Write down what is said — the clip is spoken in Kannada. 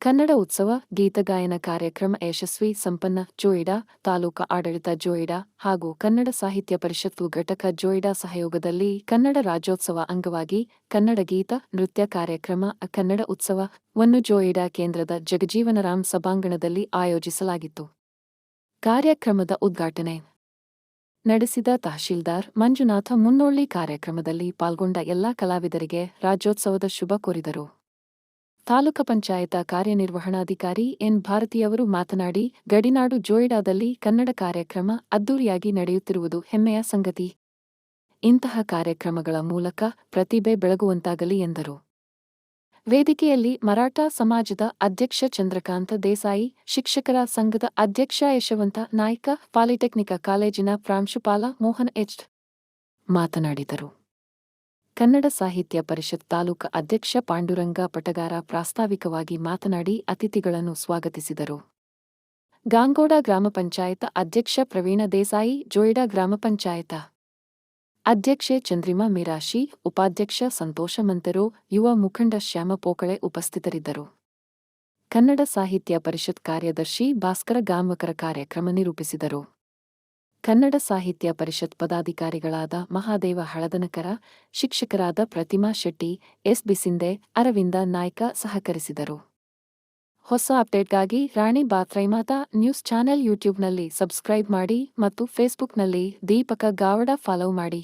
ಕನ್ನಡ ಉತ್ಸವ ಗೀತಗಾಯನ ಕಾರ್ಯಕ್ರಮ ಯಶಸ್ವಿ, ಸಂಪನ್ನ, ಜೋಯಿಡಾ ತಾಲೂಕು ಆಡಳಿತ ಜೋಯಿಡಾ ಹಾಗೂ ಕನ್ನಡ ಸಾಹಿತ್ಯ ಪರಿಷತ್ತು ಘಟಕ ಜೋಯಿಡಾ ಸಹಯೋಗದಲ್ಲಿ ಕನ್ನಡ ರಾಜ್ಯೋತ್ಸವ ಅಂಗವಾಗಿ ಕನ್ನಡ ಗೀತ ನೃತ್ಯ ಕಾರ್ಯಕ್ರಮ, ಕನ್ನಡ ಉತ್ಸವವನ್ನು ಜೋಯಿಡಾ ಕೇಂದ್ರದ ಜಗಜೀವನರಾಮ್ ಸಭಾಂಗಣದಲ್ಲಿ ಆಯೋಜಿಸಲಾಗಿತ್ತು. ಕಾರ್ಯಕ್ರಮದ ಉದ್ಘಾಟನೆ ನಡೆಸಿದ ತಹಶೀಲ್ದಾರ್ ಮಂಜುನಾಥ ಮುನ್ನೋಳ್ಳಿ ಕಾರ್ಯಕ್ರಮದಲ್ಲಿ ಪಾಲ್ಗೊಂಡ ಎಲ್ಲಾ ಕಲಾವಿದರಿಗೆ ರಾಜ್ಯೋತ್ಸವದ ಶುಭ ಕೋರಿದರು. ತಾಲೂಕು ಪಂಚಾಯತ ಕಾರ್ಯನಿರ್ವಹಣಾಧಿಕಾರಿ ಎನ್. ಭಾರತಿಯವರು ಮಾತನಾಡಿ, ಗಡಿನಾಡು ಜೋಯಿಡಾದಲ್ಲಿ ಕನ್ನಡ ಕಾರ್ಯಕ್ರಮ ಅದ್ದೂರಿಯಾಗಿ ನಡೆಯುತ್ತಿರುವುದು ಹೆಮ್ಮೆಯ ಸಂಗತಿ. ಇಂತಹ ಕಾರ್ಯಕ್ರಮಗಳ ಮೂಲಕ ಪ್ರತಿಭೆ ಬೆಳಗುವಂತಾಗಲಿ ಎಂದರು. ವೇದಿಕೆಯಲ್ಲಿ ಮರಾಠ ಸಮಾಜದ ಅಧ್ಯಕ್ಷ ಚಂದ್ರಕಾಂತ ದೇಸಾಯಿ, ಶಿಕ್ಷಕರ ಸಂಘದ ಅಧ್ಯಕ್ಷ ಯಶವಂತ ನಾಯ್ಕ, ಪಾಲಿಟೆಕ್ನಿಕ ಕಾಲೇಜಿನ ಪ್ರಾಂಶುಪಾಲ ಮೋಹನ್ ಎಚ್. ಮಾತನಾಡಿದರು. ಕನ್ನಡ ಸಾಹಿತ್ಯ ಪರಿಷತ್ ತಾಲೂಕು ಅಧ್ಯಕ್ಷ ಪಾಂಡುರಂಗ ಪಟಗಾರ ಪ್ರಾಸ್ತಾವಿಕವಾಗಿ ಮಾತನಾಡಿ ಅತಿಥಿಗಳನ್ನು ಸ್ವಾಗತಿಸಿದರು. ಗಾಂಗೋಡ ಗ್ರಾಮ ಪಂಚಾಯತ ಅಧ್ಯಕ್ಷ ಪ್ರವೀಣ ದೇಸಾಯಿ, ಜೋಯಿಡಾ ಗ್ರಾಮ ಪಂಚಾಯತ ಅಧ್ಯಕ್ಷೆ ಚಂದ್ರಿಮಾ ಮಿರಾಶಿ, ಉಪಾಧ್ಯಕ್ಷ ಸಂತೋಷ ಮಂತರು, ಯುವ ಮುಖಂಡ ಶ್ಯಾಮ ಪೋಕಳೆ ಉಪಸ್ಥಿತರಿದ್ದರು. ಕನ್ನಡ ಸಾಹಿತ್ಯ ಪರಿಷತ್ ಕಾರ್ಯದರ್ಶಿ ಭಾಸ್ಕರ ಗಾಂವಕರ ಕಾರ್ಯಕ್ರಮ ನಿರೂಪಿಸಿದರು. ಕನ್ನಡ ಸಾಹಿತ್ಯ ಪರಿಷತ್ ಪದಾಧಿಕಾರಿಗಳಾದ ಮಹಾದೇವ ಹಳದನಕರ, ಶಿಕ್ಷಕರಾದ ಪ್ರತಿಮಾ ಶೆಟ್ಟಿ, ಎಸ್ ಬಿಸಿಂದೆ ಅರವಿಂದ ನಾಯ್ಕ ಸಹಕರಿಸಿದರು. ಹೊಸ ಅಪ್ಡೇಟ್ಗಾಗಿ ರಾಣಿ ಬಾತ್ರೈಮಾತಾ ನ್ಯೂಸ್ ಚಾನೆಲ್ ಯೂಟ್ಯೂಬ್ನಲ್ಲಿ ಸಬ್ಸ್ಕ್ರೈಬ್ ಮಾಡಿ ಮತ್ತು ಫೇಸ್ಬುಕ್ನಲ್ಲಿ ದೀಪಕ ಗಾವಡ ಫಾಲೋ ಮಾಡಿ.